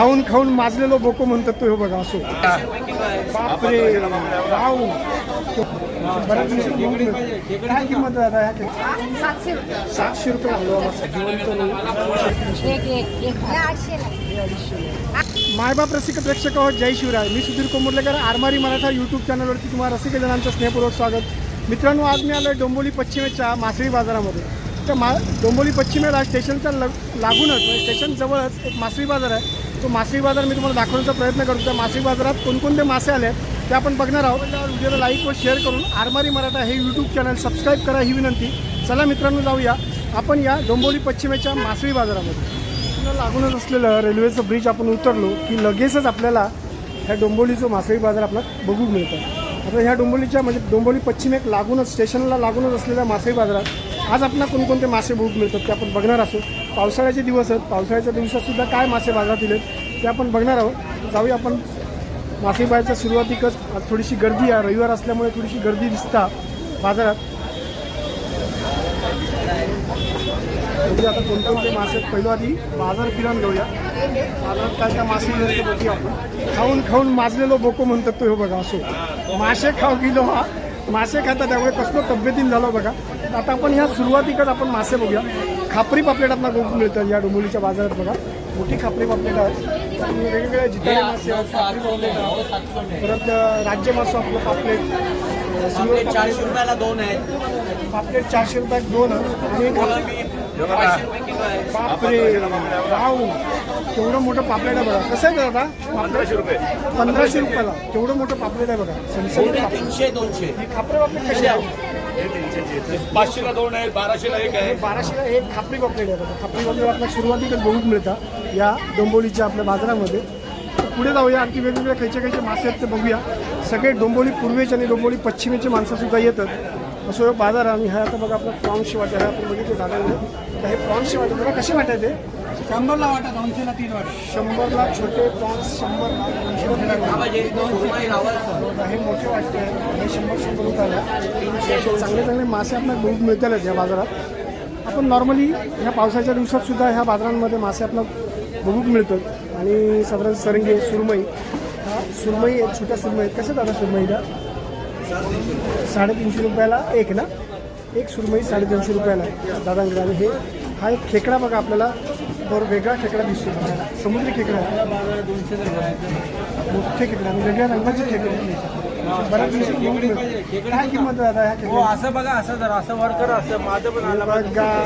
खाऊन खाऊन माजलेलो बोको म्हणतात तो हे बघा असो. बापरे वाव. काय किंमत दादा? सातशे रुपये. मायबाप रसिक प्रेक्षक आहोत जय शिवराय. मी सुधीर कोंबडलेकर आरमारी मराठा यूट्यूब चॅनलवरती तुम्हाला रसिक जणांचं स्नेहपूर्वक स्वागत. मित्रांनो आज मी आलो डोंबोली पश्चिमेच्या मासळी बाजारामध्ये. तर मा डोंबोली पश्चिमेला स्टेशनच्या लग लागूनच म्हणजे स्टेशन जवळच एक मासळी बाजार आहे. तो मासळी बाजार मी तुम्हाला दाखवण्याचा प्रयत्न करतो. त्या मासळी बाजारात कोणकोणते मासे आले आहेत ते आपण बघणार आहोत. व्हिडिओला लाईक व शेअर करून आरमारी मराठा हे यूट्यूब चॅनल सबस्क्राईब करा ही विनंती. चला मित्रांनो जाऊया. आपण या डोंबोली पश्चिमेच्या मासळी बाजारामध्ये. लागूनच असलेलं रेल्वेचं ब्रिज आपण उतरलो की लगेचच आपल्याला ह्या डोंबोलीचं मासळी बाजार आपल्याला बघू मिळतं. आता ह्या डोंबोलीच्या म्हणजे डोंबोली पश्चिम एक लागूनच स्टेशनला लागूनच असलेल्या मासळी बाजारात आज आपल्याला कोणकोणते मासे बघू मिळतात ते आपण बघणार असो. पावसाळ्याचे दिवस आहेत. पावसाळ्याच्या दिवसातसुद्धा काय मासे बाजारात आहेत ते आपण बघणार आहोत. जाऊया आपण. मासे बाजारच्या सुरुवातीकच आज थोडीशी गर्दी आहे. रविवार असल्यामुळे थोडीशी गर्दी दिसता बाजारात. म्हणजे आता कोणकोणते मासे आहेत. पहिलं आधी बाजार फिरून घेऊया. बाजारात काय काय मासे बघूया आपण. खाऊन खाऊन माजलेलो बोको म्हणतात तो हे बघा असो. मासे खाऊ गेलो हा. मासे खाता त्यामुळे कसलं तब्येतीन झालं बघा. आता आपण ह्या सुरुवातीकच आपण मासे बघूया. खापरी पापलेट आपला बघू मिळतात या डोंबोलीच्या बाजारात बघा. मोठी खापरी पापलेट आहे आणि वेगवेगळे जिताळे मासे आहेत खापरी पापलेट. परत राज्य मासो आपलं पापलेट. चारशे रुपयाला दोन आहेत. पापलेट चारशे रुपयात दोन आणि बापरे वाव. केवढं मोठं पापलेट आहे बघा. कसं आहे दादा? पंधराशे रुपये. पंधराशे रुपयाला. केवढं मोठं पापलेट आहे बघा. सनसनी दोन्ही पापलेट. तीनशे दोनशे. ही खापरे पापलेट कशी आहे? पाचशेला दोन आहे बाराशेला एक आहे. बाराशेला एक खापरी पापलेट आहे बघा. खापरी पापलेट आपल्याला सुरुवातीकडे बघूक मिळतात या डोंबोलीच्या आपल्या बाजारामध्ये. पुढे जाऊया आणखी वेगवेगळे खयचे खयचे मासे आहेत ते बघूया. सगळे डोंबोली पूर्वेचे आणि डोंबोली पश्चिमेचे माणसं सुद्धा येतात. असं बाजार आणि हा आता बघा आपला प्रॉन्स वाटा आहे. आपण बघितले दादामध्ये तर हे प्रॉन्सचे वाटे बघा कसे वाटायचे शंभरला वाटा दोनशेला तीन वाटा. शंभरला छोटे प्रॉन्स शंभरला लावा हे मोठे वाटते हे शंभर शंभर रुपयाला चांगले चांगले मासे आपल्याला बघूक मिळतात या बाजारात. आपण नॉर्मली ह्या पावसाच्या दिवसात सुद्धा ह्या बाजारांमध्ये मासे आपल्याला बघूक मिळतात. आणि साधारण सरंगे सुरमई. हा सुरमई आहेत छोट्या सुरमई आहेत. कशा दादा सुरमईला? साडेतीनशे रुपयाला एक ना? एक सुरमई साडेतीनशे रुपयाला. आहे दादांकडे आणि हे हा एक खेकडा बघा आपल्याला. बरं वेगळा खेकडा दिसतो. समुद्री खेकडा मोठे खेकडे आणि वेगळ्या रंगाचे खेकडे. बऱ्याच मिळतात. काय किंमत दादा ह्या हो खेकड्याची? असं बघा असं जर असं वर कर असं माझं पण आलं बघा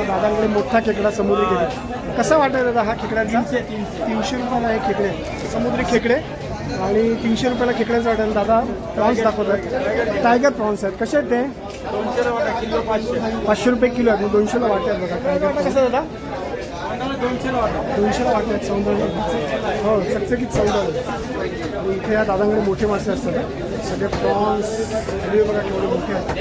दादांकडे मोठा खेकडा समुद्री खेकडा. कसा वाटायचा दादा हा खेकड्याचा? तीनशे रुपयाला हे खेकडे. समुद्री खेकडे. आणि तीनशे रुपयाला खेकड्याचा वाटेल. दादा प्रॉन्स दाखवतात. टायगर प्रॉन्स आहेत. कसे आहेत ते? पाचशे रुपये किलो आहेत. दोनशेला वाटतात बघा. टायगर कसं दादा? दोनशेला वाटा दोनशेला वाटतात. सौंदर्य. हो चकचकीत सौंदर्य. इथे या दादांकडे मोठे मासे असतात. सगळे प्रॉन्स हलवे बघा केवढे मोठे आहेत.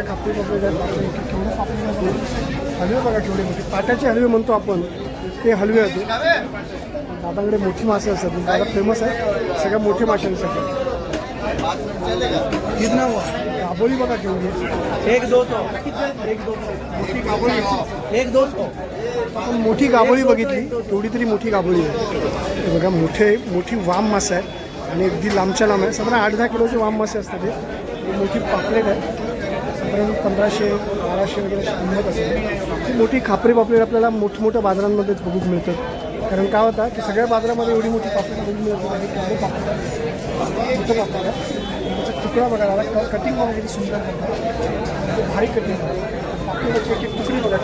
मोठ्या कापडी केवढे हलवे बघा केवढे मोठे. पाट्याचे हलवे म्हणतो आपण ते हलवे होते दादांकडे मोठी मासे असतात दादा फेमस आहे. सगळ्या मोठे माशांसाठी. कितना हुआ गाबोळी बघा केवढी. एक दो सौ एक दोन मोठी. एक दो आपण मोठी गाबोळी बघितली. तेवढी तरी मोठी गाबोळी आहे. बघा मोठे मोठी वाम मासे आहे आणि अगदी लांबच्या लांब आहे. साधारण आठ दहा किलोचे वाम मासे असतात हे. ही मोठी पापलेट आहे. साधारण पंधराशे बाराशे वगैरे अशी किंमत असते ती मोठी खापरी पापलेट आपल्याला मोठमोठ्या बाजारांमध्येच बघूक मिळतात. कारण काय होतं की सगळ्या बाजारामध्ये एवढी मोठी पापलेट बघून मिळत नाही. केवढे पापलेट आहे मोठं पापलेट त्याचा तुकडा बघा दादा कटिंग बघा किती सुंदर करतात. भारी कटिंग आहे. एक एक तुकडी बघा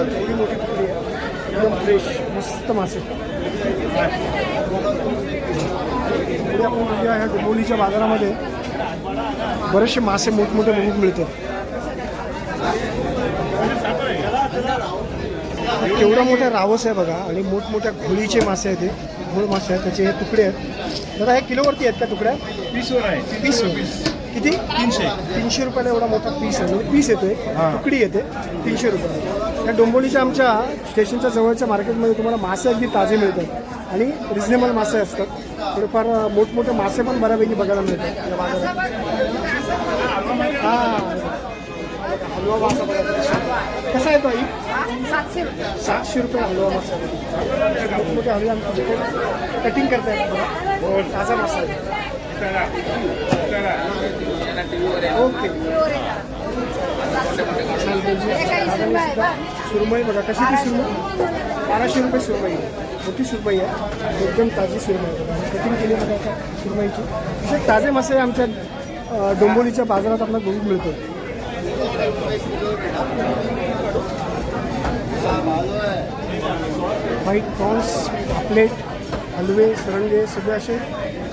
एवढी मोठी तुकडी आहे. एकदम फ्रेश मस्त मासे. पुढे आपण बघूया ह्या डोंबोलीच्या बाजारामध्ये बरेचसे मासे मोठमोठे बघून मिळतात. केवढा मोठा रावस आहे बघा आणि मोठमोठ्या घोळीचे मासे आहेत घोळ मासे आहेत त्याचे हे तुकडे आहेत. दादा हे किलोवरती आहेत का तुकड्या वीसवर आहे. पीस किती? तीनशे. तीनशे रुपयाला एवढा मोठा पीस आहे. म्हणजे पीस येतोय. तुकडी येते. तीनशे रुपये. या डोंबोलीच्या आमच्या स्टेशनच्या जवळच्या मार्केटमध्ये तुम्हाला मासे अगदी ताजे मिळतात आणि रिजनेबल मासे असतात. थोडेफार मोठमोठे मासे पण बऱ्यापैकी बघायला मिळतात. या बाजारात हां. हलवा मासा कसा आहे तो आई? सातशे रुपये. हलवा मासा. मोठमोठे हलवे कटिंग करता येतात ताजा मासा आहे. ओके. सुरमई बघा. कशी ती सुरमई? बाराशे रुपये सुरमई. आहे. मोठी सुरमई आहे. एकदम ताजी सुरमई कटिंग केली जाते आता सुरमईची असे ताजे मासे आमच्या डोंबोलीच्या बाजारात आपल्याला गहू मिळतो व्हाईट प्रॉन्स पापलेट हलवे सरंगे सगळे असे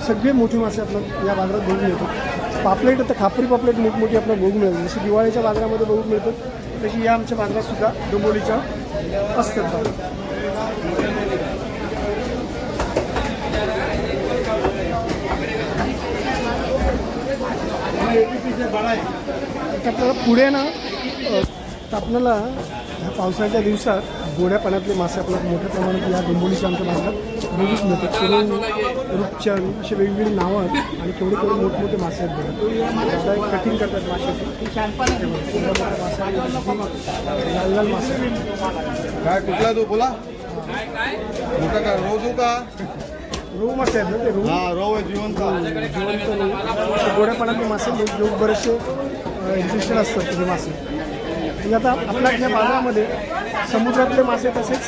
सगळे मोठे मासे आपल्याला या बाजारात गहू मिळतो पापलेट आता खापरी पापलेट मोठमोठी आपल्याला गहू मिळतात. जशी दिवाळीच्या बाजारामध्ये गहू मिळतात तशी या आमच्या बाजारात सुद्धा डोंबोलीच्या असतात. आपल्याला पुढे ना आपल्याला ह्या पावसाळ्याच्या दिवसात गोड्या पाण्यातले मासे आपल्याला मोठ्या प्रमाणात या डोंबोलीच्या आमच्या भागात बघूच मिळतात. किरण रूपचंद असे वेगवेगळी नावं आहेत आणि केवढे केवढे मोठमोठे मासे आहेत बघा. दादा कटिंग करतात माशाची लाल लाल मासे. काय कुठला तू बोला? मोठा का? रोज का? रोहू मासे आहेत ना ते रोहू हा आहे जिवंत. जिवंत रोहू गोड्या पाण्यातले मासे लोक लोक बरेचसे इंटरेस्टेड असतात ते मासे. म्हणजे आता आपल्या या बाजारामध्ये समुद्रातले मासे तसेच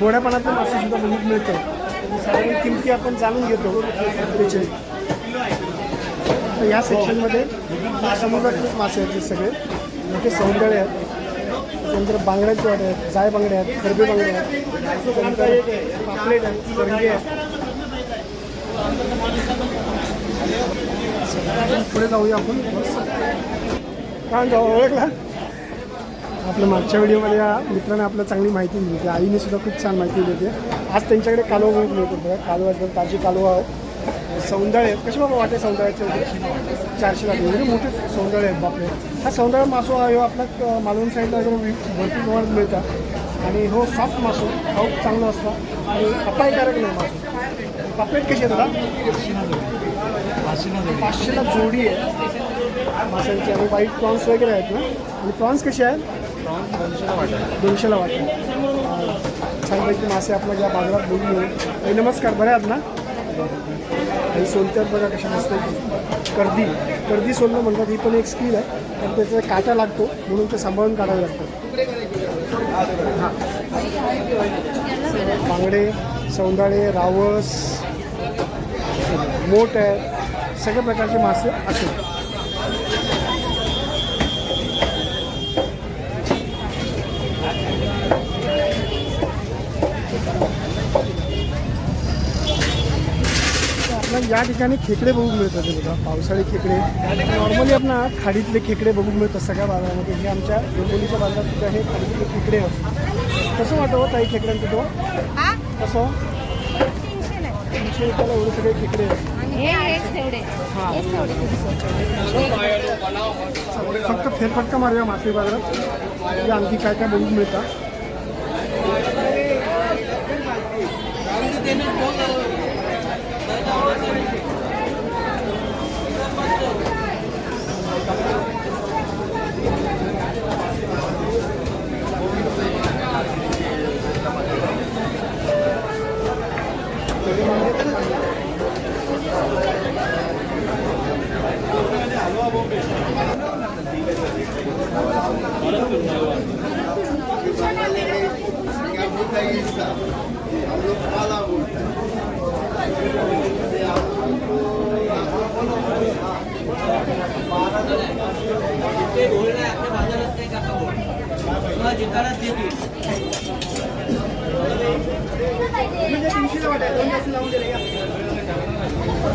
गोड्या पाण्यातले मासे सुद्धा बघून मिळतात. साधारण किमती आपण जाणून घेतो त्याचे. तर या सेक्शनमध्ये समुद्रातले मासे आहेत हे सगळे. मोठे सौंदर्य आहेत. त्यानंतर बांगड्याचे वाटे आहेत जाय बांगडे आहेत गरबे बांगडे आहेत. त्यानंतर पापलेट आहेत सरंगे आहेत. पुढे जाऊया आपण. काय म्हणतो ओळखला? आपल्या मागच्या व्हिडिओमध्ये या मित्राने आपल्याला चांगली माहिती दिली होती. आईने सुद्धा खूप छान माहिती दिली होती. आज त्यांच्याकडे कालवा वगैरे मिळत होतं कालवा एकदम ताजी कालवा सौंदर्य आहेत. कसे बाबा वाटे सौंदर्याचे होते? चारशे लागले म्हणजे मोठे सौंदर्य आहेत बापरे. हा सौंदर्य मासो हा हो आपल्या मालवण साईडला भरपूर प्रमाणात मिळतात. आणि हो सॉफ्ट मासो. हा हो, चांगला असतो. आणि अपायकारक नाही मासू. पापलेट कशी आहे दादा पाचशेला जोडी आहे. माशांची आणि वाईट प्रॉन्स वगैरे आहेत ना? आणि प्रॉन्स कसे आहेत? दोनशेला वाटतं छानपैकी मासे आपल्या ज्या बाजारात बोलून मिळेल आणि नमस्कार. बरे आहात ना? आणि सोलत्यात बघा कशा मस्त कर्दी कर्दी सोलणं म्हणतात ही पण एक स्किल आहे. पण त्याचा काटा लागतो म्हणून ते सांभाळून काढावं लागतं. बांगडे सौंदाळे रावस मोठ आहे सगळ्या प्रकारचे मासे असे. आपल्याला या ठिकाणी खेकडे बघून मिळतात बघा. पावसाळी खेकडे. नॉर्मली आपला खाडीतले खेकडे बघून मिळतात सगळ्या बाजारामध्ये? हे आमच्या डोंबिवलीच्या बाजारात सुद्धा हे खाडीतले खेकडे असतात. कसं वाटतं ताई खेकड्यांचं तो? हा? कसं? तीनशे रुपयाला एवढे सगळे खेकडे हे फक्त फेरफटका मारूया मासे बाजारात. या आणखी काय काय बघून मिळतात?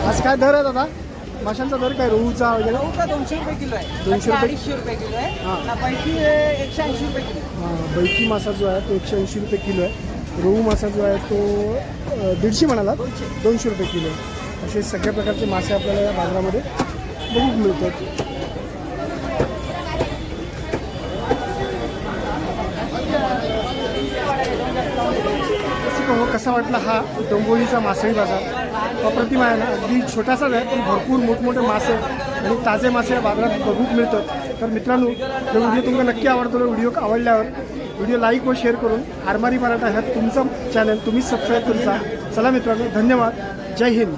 आज काय दर आहे दादा? माशांचा दर काय? रोहूचा वगैरे? का दोनशे रुपये किलो आहे. दोनशे रुपये? अडीचशे रुपये किलो आहे. पैकी एकशे ऐंशी रुपये किलो हा, बैकी मासा जो आहे तो एकशे ऐंशी रुपये किलो आहे. रोहू मासा जो आहे तो दीडशे म्हणाला. दोनशे रुपये किलो आहे. असे सगळ्या प्रकारचे मासे आपल्याला या बाजारामध्ये बघून मिळतात. कसं हो, कसा वाटला हा डोंबोलीचा मासळी बाजार? अप्रतिम आहे ना अगदी छोटासाच आहे पण भरपूर मोठमोठे मासे आणि ताजे मासे या बाजारात बघूक मिळतात. तर मित्रांनो जो व्हिडिओ तुमका नक्की आवडतो व्हिडिओ आवडल्यावर व्हिडिओ लाईक व शेअर करून आरमारी मराठा ह्या तुमचं चॅनल तुम्ही सबस्क्राईब करूचा चला मित्रांनो धन्यवाद. जय हिंद.